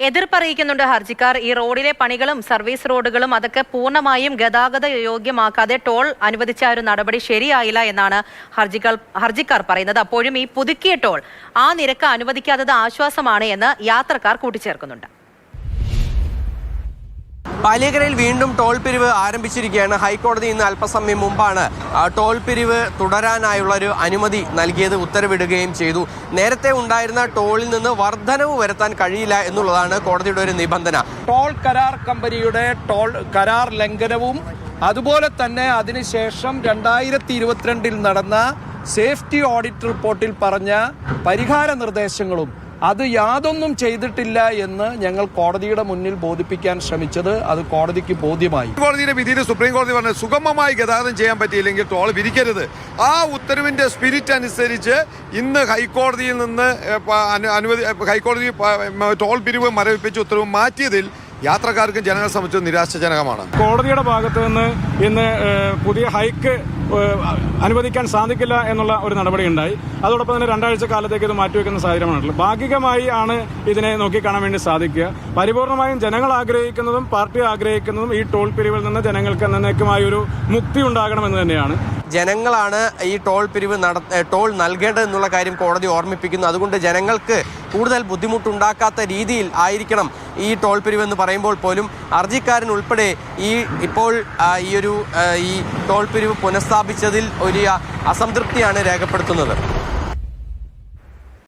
എതിർപ്പറിയിക്കുന്നുണ്ട് ഹർജിക്കാർ. ഈ റോഡിലെ പണികളും സർവീസ് റോഡുകളും അതൊക്കെ പൂർണമായും ഗതാഗത യോഗ്യമാക്കാതെ ടോൾ അനുവദിച്ച ഒരു നടപടി ശരിയായില്ല എന്നാണ് ഹർജിക്കാർ ഹർജിക്കാർ പറയുന്നത്. അപ്പോഴും ഈ പുതുക്കിയ ടോൾ ആ നിരക്ക് അനുവദിക്കാത്തത് ആശ്വാസമാണ് എന്ന് യാത്രക്കാർ കൂട്ടിച്ചേർക്കുന്നുണ്ട്. പാലിയക്കരയിൽ വീണ്ടും ടോൾ പിരിവ് ആരംഭിച്ചിരിക്കുകയാണ്. ഹൈക്കോടതി ഇന്ന് അല്പസമയം മുമ്പാണ് ടോൾ പിരിവ് തുടരാനായുള്ള ഒരു അനുമതി നൽകിയത് ഉത്തരവിടുകയും ചെയ്തു. നേരത്തെ ഉണ്ടായിരുന്ന ടോളിൽ നിന്ന് വർധനവ് വരുത്താൻ കഴിയില്ല എന്നുള്ളതാണ് കോടതിയുടെ ഒരു നിബന്ധന. ടോൾ കരാർ കമ്പനിയുടെ ടോൾ കരാർ ലംഘനവും അതുപോലെ തന്നെ അതിനുശേഷം രണ്ടായിരത്തി ഇരുപത്തിരണ്ടിൽ നടന്ന സേഫ്റ്റി ഓഡിറ്റ് റിപ്പോർട്ടിൽ പറഞ്ഞ പരിഹാര നിർദ്ദേശങ്ങളും അത് യാതൊന്നും ചെയ്തിട്ടില്ല എന്ന് ഞങ്ങൾ കോടതിയുടെ മുന്നിൽ ബോധിപ്പിക്കാൻ ശ്രമിച്ചത് അത് കോടതിക്ക് ബോധ്യമായി. കോടതിയുടെ വിധിയിൽ സുപ്രീം കോടതി പറഞ്ഞത് സുഗമമായി ഗതാഗതം ചെയ്യാൻ പറ്റിയില്ലെങ്കിൽ ടോൾ വിരിക്കരുത് ആ ഉത്തരവിന്റെ സ്പിരിറ്റ് അനുസരിച്ച് ഇന്ന് ഹൈക്കോടതിയിൽ നിന്ന് അനുവദി ഹൈക്കോടതി ടോൾ പിരിവ് മരവിപ്പിച്ച ഉത്തരവ് മാറ്റിയതിൽ യാത്രക്കാർക്കും ജനങ്ങളെ സംബന്ധിച്ച് നിരാശജനകമാണ്. കോടതിയുടെ ഭാഗത്ത് നിന്ന് ഇന്ന് പുതിയ ഹൈക്ക് അനുവദിക്കാൻ സാധിക്കില്ല എന്നുള്ള ഒരു നടപടി ഉണ്ടായി. അതോടൊപ്പം തന്നെ രണ്ടാഴ്ച കാലത്തേക്ക് ഇത് മാറ്റിവെക്കുന്ന സാഹചര്യമാണുള്ളത്. ഭാഗികമായി ആണ് ഇതിനെ നോക്കിക്കാണാൻ വേണ്ടി സാധിക്കുക. പരിപൂർണമായും ജനങ്ങൾ ആഗ്രഹിക്കുന്നതും പാർട്ടി ആഗ്രഹിക്കുന്നതും ഈ ടോൾ പിരിവിൽ നിന്ന് ജനങ്ങൾക്ക് എന്നേക്കുമായി ഒരു മുക്തി ഉണ്ടാകണമെന്ന് തന്നെയാണ്. ജനങ്ങളാണ് ഈ ടോൾ പിരിവ് നട ടോൾ നൽകേണ്ടതെന്നുള്ള കാര്യം കോടതി ഓർമ്മിപ്പിക്കുന്നു. അതുകൊണ്ട് ജനങ്ങൾക്ക് കൂടുതൽ ബുദ്ധിമുട്ടുണ്ടാക്കാത്ത രീതിയിൽ ആയിരിക്കണം ഈ ടോൾ പിരിവെന്ന് പറയുമ്പോൾ പോലും ഹർജിക്കാരൻ ഉൾപ്പെടെ ഈ ഇപ്പോൾ ഈ ഒരു ഈ ടോൾ പിരിവ് പുനഃസ്ഥാപിച്ചതിൽ ഒരു അസംതൃപ്തിയാണ് രേഖപ്പെടുത്തുന്നത്.